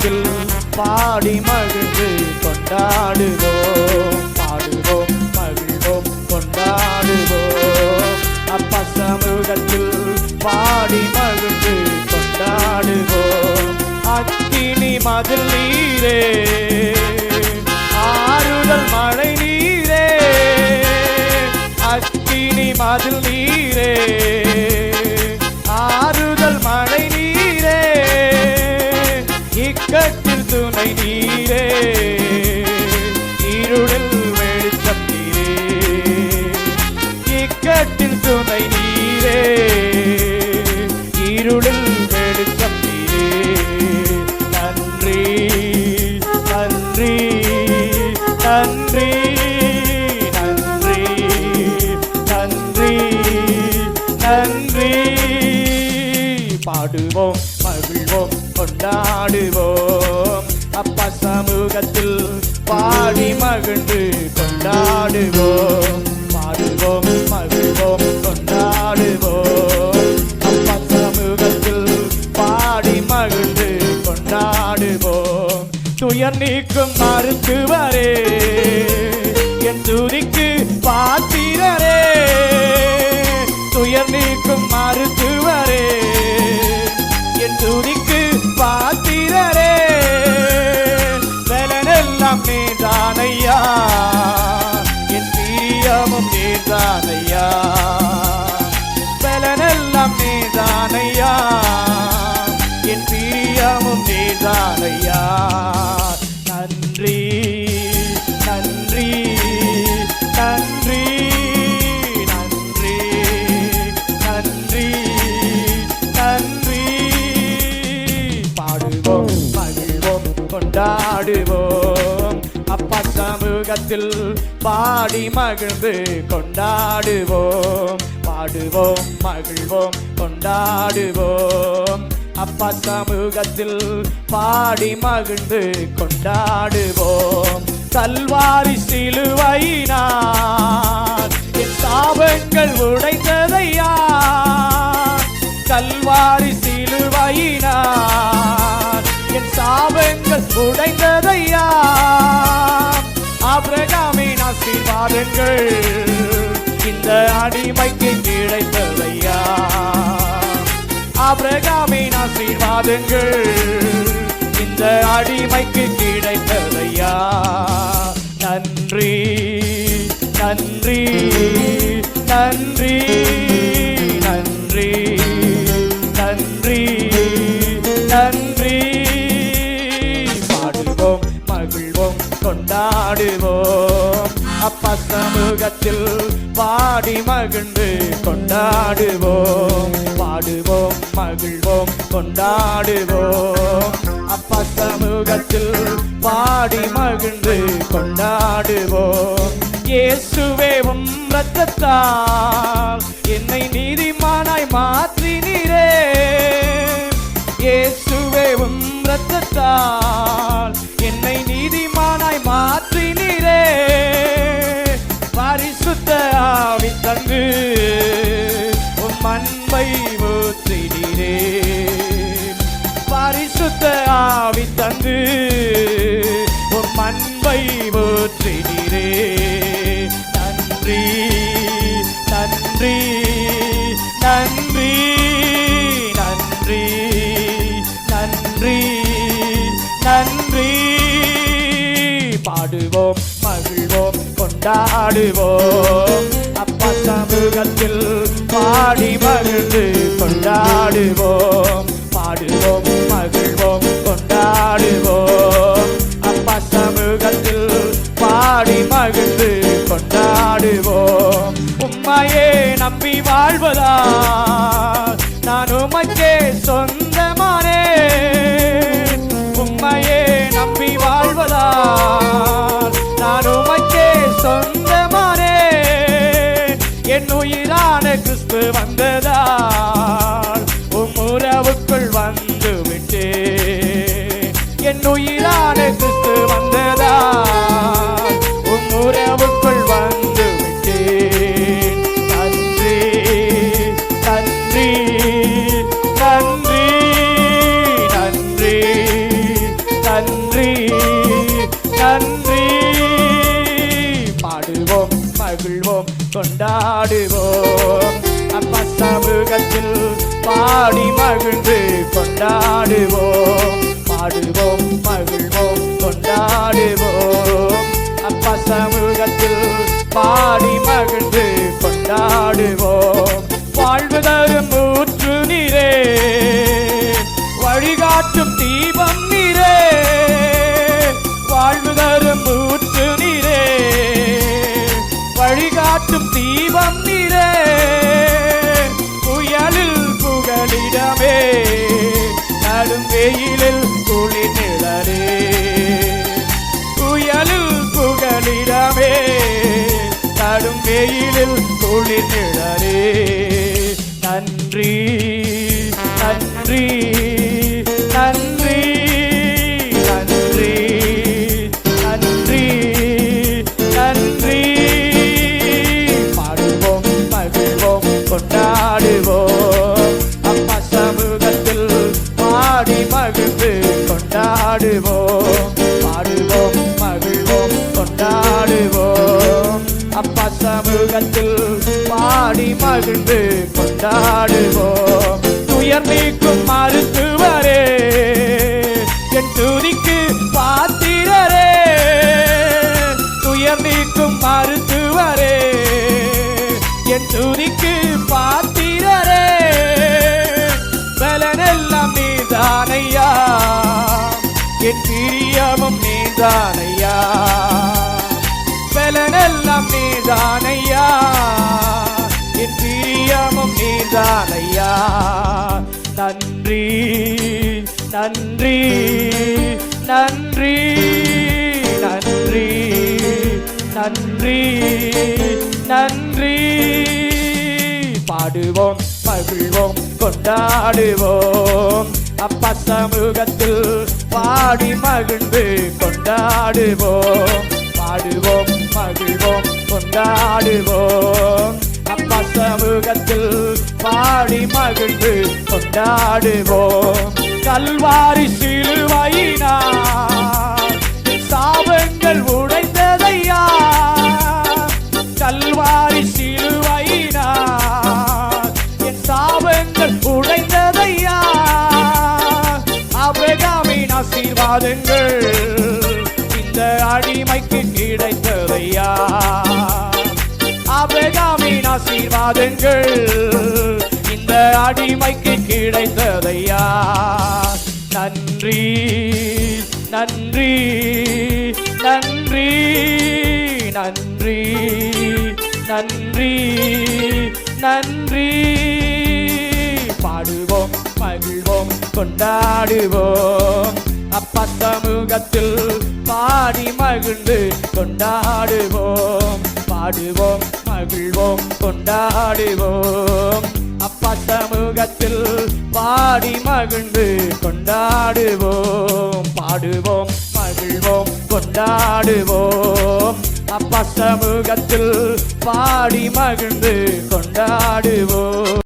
சமூகத்தில் பாடி மகிழ்ந்து கொண்டாடுவோம். பாடுவோம் மகிழ்வோம் கொண்டாடுவோம். அப்பா சமூகத்தில் பாடி மகிழ்ந்து கொண்டாடுவோம். அக்கினி மதில் நீரே ஆறுதல் மழை நீரே. அக்கினி மதில் நீரே. துணை நீரே இருளில் வெளிச்சம் நீரே. இக்கட்டில் துணை நீரே இருளில் வெளிச்சம் நீரே. நன்றி நன்றி நன்றி நன்றி நன்றி நன்றி. பாடுவோம் மகிழ்வோம் கொண்டாடுவோம். அப்பா சமூகத்தில் பாடி மகிழ்ந்து கொண்டாடுவோம். பாடுவோம் மகிழ்வோம் கொண்டாடுவோம். அப்பா சமூகத்தில் பாடி மகிழ்ந்து கொண்டாடுவோம். துயர் நீக்கும் மருத்துவரே என் துதிக்கு பாத்திரரே. துயர் நீக்கும் மருத்துவ சமூகத்தில் பாடி மகிழ்ந்து கொண்டாடுவோம். பாடுவோம் மகிழ்வோம் கொண்டாடுவோம். அப்பா சமூகத்தில் பாடி மகிழ்ந்து கொண்டாடுவோம். கல்வாரி சிலுவையினார் சாபங்கள் உடைத்ததையா கல்வாரி சிலுவையினார் என் சாபங்கள் உடைந்ததையா ஆபிரகாமின் ஆசீர்வாதங்கள் இந்த அடிமைக்கு கிடைத்ததையா? ஆபிரகாமின் ஆசீர்வாதங்கள் இந்த அடிமைக்கு கிடைத்ததையா? நன்றி நன்றி நன்றி நன்றி நன்றி. கொண்டாடுவோம். அப்பா சமூகத்தில் பாடி மகிழ்ந்து கொண்டாடுவோம். பாடுவோம் மகிழ்வோம் கொண்டாடுவோம். அப்பா சமூகத்தில் பாடி மகிழ்ந்து கொண்டாடுவோம். இயேசுவே உம் ரத்தத்தால் என்னை நீதிமானாய் மாற்றினீரே. இயேசுவே உம் ரத்தத்தால் தந்து உன் அன்பை ஊற்றினீரே. பரிசுத்த ஆவி தந்து உன் அன்பை ஊற்றினீரே. நன்றி நன்றி நன்றி நன்றி நன்றி நன்றி. பாடுவோம் மகிழ்வோம் கொண்டாடுவோம். அப்பா சமூகத்தில் பாடி மகிழ்ந்து கொண்டாடுவோம். பாடுவோம் மகிழ்வோம் கொண்டாடுவோம். அப்பா சமூகத்தில் பாடி மகிழ்ந்து கொண்டாடுவோம். உம்மையே நம்பி வாழ்வதா? நான் உமக்கே சொன்ன வந்ததால் உம் உறவுக்குள் வந்து விட்டே என் உயிரான கிறிஸ்து வந்ததால் உம் உறவுக்குள் வந்து விட்டேன் நன்றி நன்றி நன்றி நன்றி நன்றி நன்றி. பாடுவோம் மகிழ்வோம் கொண்டாடுவோம். அப்பா சமூகத்தில் பாடி மகிழ்ந்து கொண்டாடுவோம். பாடுவோம் மகிழ்வோம் கொண்டாடுவோம். அப்ப சமூகத்தில் பாடி வெயிலில் குளிர் நிழலே நன்றி நன்றி நன்றி. மகிழ்ந்து கொண்டாடுவோம். துயர் நீக்கும் மருத்துவரே என் துதிக்கு பாத்திரரே. துயர் நீக்கும் மருத்துவரே என் துதிக்கு பாத்திரரே. பலனெல்லாம் நீதானையா என் பிரியமும் நீதானையா. பலனெல்லாம் நீதானையா. பிரியமும் நீதானையா நன்றி நன்றி நன்றி நன்றி நன்றி நன்றி. பாடுவோம் பகிழ்வோம் கொண்டாடுவோம். அப்பா சமூகத்தில் பாடி மகிழ்ந்து கொண்டாடுவோம். பாடுவோம் மகிழ்வோம் கொண்டாடுவோம். சமூகத்தில் பாடி மகிழ்ந்து கொண்டாடுவோம். கல்வாரி சிலுவையினா சாபங்கள் உடைந்ததையா? கல்வாரி சிலுவையினா என் சாபங்கள் உடைந்ததையா? அபிரகாமின் ஆசீர்வாதங்கள் இந்த அடிமைக்கு கிடைத்ததையா? அபிரகாமின் ஆசீர்வாதங்கள். இந்த அடிமைக்கு கிடைத்ததையா? நன்றி நன்றி நன்றி நன்றி நன்றி நன்றி. பாடுவோம் மகிழ்வோம் கொண்டாடுவோம். அப்பா சமூகத்தில் பாடி மகிழ்ந்து கொண்டாடுவோம். பாடுவோம் மகிழ்வோம் கொண்டாடுவோம். அப்பா சமூகத்தில் பாடி மகிழ்ந்து கொண்டாடுவோம். பாடுவோம் மகிழ்வோம் கொண்டாடுவோம். அப்பா சமூகத்தில் பாடி மகிழ்ந்து கொண்டாடுவோம்.